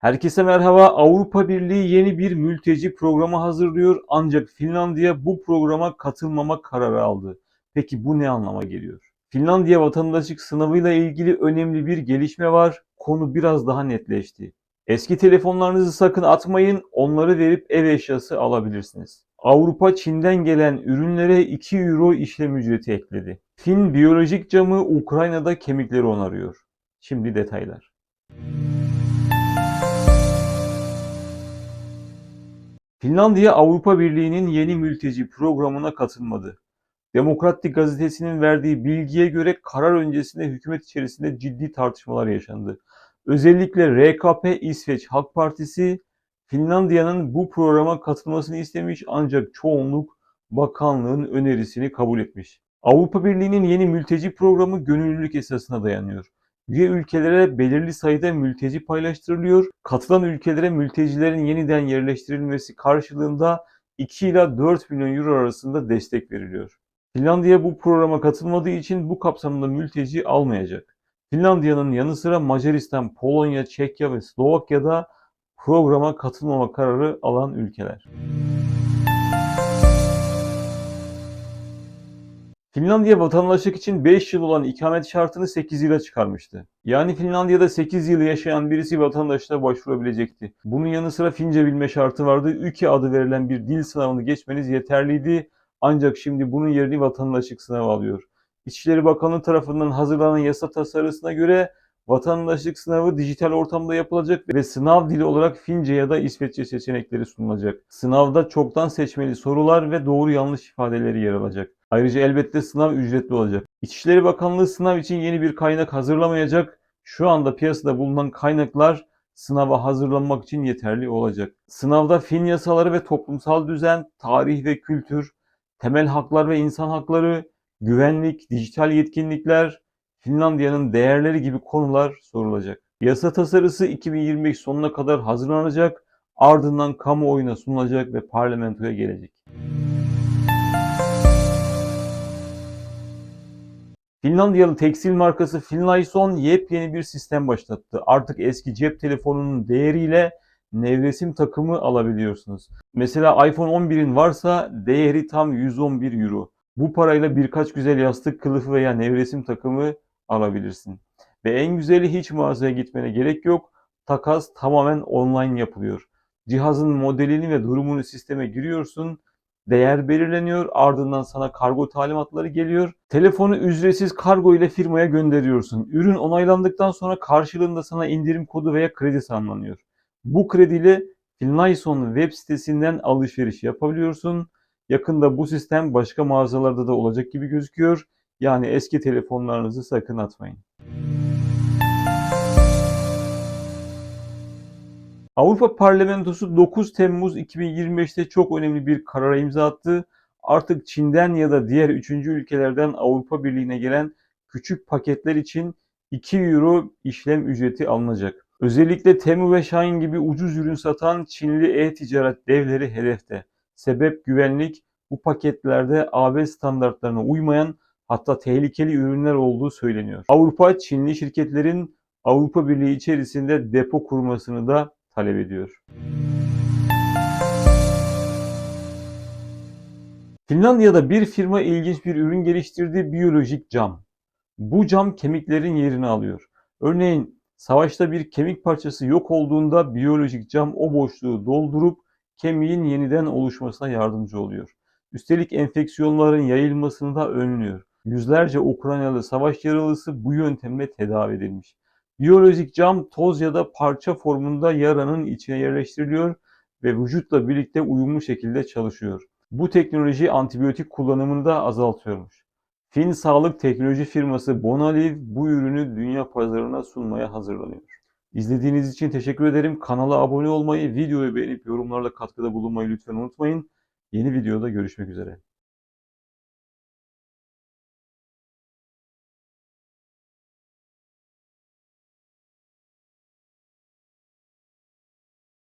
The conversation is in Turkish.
Herkese merhaba. Avrupa Birliği yeni bir mülteci programı hazırlıyor ancak Finlandiya bu programa katılmama kararı aldı. Peki bu ne anlama geliyor? Finlandiya vatandaşlık sınavıyla ilgili önemli bir gelişme var. Konu biraz daha netleşti. Eski telefonlarınızı sakın atmayın. Onları verip ev eşyası alabilirsiniz. Avrupa Çin'den gelen ürünlere 2 euro işlem ücreti ekledi. Fin biyolojik camı Ukrayna'da kemikleri onarıyor. Şimdi detaylar. Finlandiya Avrupa Birliği'nin yeni mülteci programına katılmadı. Demokratik gazetesinin verdiği bilgiye göre karar öncesinde hükümet içerisinde ciddi tartışmalar yaşandı. Özellikle RKP İsveç Halk Partisi Finlandiya'nın bu programa katılmasını istemiş ancak çoğunluk bakanlığın önerisini kabul etmiş. Avrupa Birliği'nin yeni mülteci programı gönüllülük esasına dayanıyor. Üye ülkelere belirli sayıda mülteci paylaştırılıyor. Katılan ülkelere mültecilerin yeniden yerleştirilmesi karşılığında 2 ila 4 milyon euro arasında destek veriliyor. Finlandiya bu programa katılmadığı için bu kapsamda mülteci almayacak. Finlandiya'nın yanı sıra Macaristan, Polonya, Çekya ve Slovakya'da programa katılmama kararı alan ülkeler. Finlandiya vatandaşlık için 5 yıl olan ikamet şartını 8 yıla çıkarmıştı. Yani Finlandiya'da 8 yıl yaşayan birisi vatandaşlığa başvurabilecekti. Bunun yanı sıra Fince bilme şartı vardı. ÜKE adı verilen bir dil sınavını geçmeniz yeterliydi. Ancak şimdi bunun yerini vatandaşlık sınavı alıyor. İçişleri Bakanlığı tarafından hazırlanan yasa tasarısına göre vatandaşlık sınavı dijital ortamda yapılacak ve sınav dili olarak Fince ya da İsveççe seçenekleri sunulacak. Sınavda çoktan seçmeli sorular ve doğru yanlış ifadeleri yer alacak. Ayrıca elbette sınav ücretli olacak. İçişleri Bakanlığı sınav için yeni bir kaynak hazırlamayacak. Şu anda piyasada bulunan kaynaklar sınava hazırlanmak için yeterli olacak. Sınavda Fin yasaları ve toplumsal düzen, tarih ve kültür, temel haklar ve insan hakları, güvenlik, dijital yetkinlikler, Finlandiya'nın değerleri gibi konular sorulacak. Yasa tasarısı 2025 sonuna kadar hazırlanacak, ardından kamuoyuna sunulacak ve parlamentoya gelecek. Finlandiyalı tekstil markası Finlayson yepyeni bir sistem başlattı. Artık eski cep telefonunun değeriyle nevresim takımı alabiliyorsunuz. Mesela iPhone 11'in varsa değeri tam 111 euro. Bu parayla birkaç güzel yastık kılıfı veya nevresim takımı alabilirsin. Ve en güzeli hiç mağazaya gitmene gerek yok. Takas tamamen online yapılıyor. Cihazın modelini ve durumunu sisteme giriyorsun. Değer belirleniyor. Ardından sana kargo talimatları geliyor. Telefonu ücretsiz kargo ile firmaya gönderiyorsun. Ürün onaylandıktan sonra karşılığında sana indirim kodu veya kredi sağlanıyor. Bu krediyle Finlayson web sitesinden alışveriş yapabiliyorsun. Yakında bu sistem başka mağazalarda da olacak gibi gözüküyor. Yani eski telefonlarınızı sakın atmayın. Avrupa Parlamentosu 9 Temmuz 2025'te çok önemli bir karara imza attı. Artık Çin'den ya da diğer üçüncü ülkelerden Avrupa Birliği'ne gelen küçük paketler için 2 euro işlem ücreti alınacak. Özellikle Temu ve Shine gibi ucuz ürün satan Çinli e-ticaret devleri hedefte. Sebep güvenlik. Bu paketlerde AB standartlarına uymayan hatta tehlikeli ürünler olduğu söyleniyor. Avrupa Çinli şirketlerin Avrupa Birliği içerisinde depo kurmasını da talep ediyor. Finlandiya'da bir firma ilginç bir ürün geliştirdi, biyolojik cam. Bu cam kemiklerin yerini alıyor. Örneğin savaşta bir kemik parçası yok olduğunda biyolojik cam o boşluğu doldurup kemiğin yeniden oluşmasına yardımcı oluyor. Üstelik enfeksiyonların yayılmasını da önlüyor. Yüzlerce Ukraynalı savaş yaralısı bu yöntemle tedavi edilmiş. Biyolojik cam toz ya da parça formunda yaranın içine yerleştiriliyor ve vücutla birlikte uyumlu şekilde çalışıyor. Bu teknoloji antibiyotik kullanımını da azaltıyormuş. Fin sağlık teknoloji firması Bonaliv bu ürünü dünya pazarına sunmaya hazırlanıyor. İzlediğiniz için teşekkür ederim. Kanala abone olmayı, videoyu beğenip yorumlarla katkıda bulunmayı lütfen unutmayın. Yeni videoda görüşmek üzere.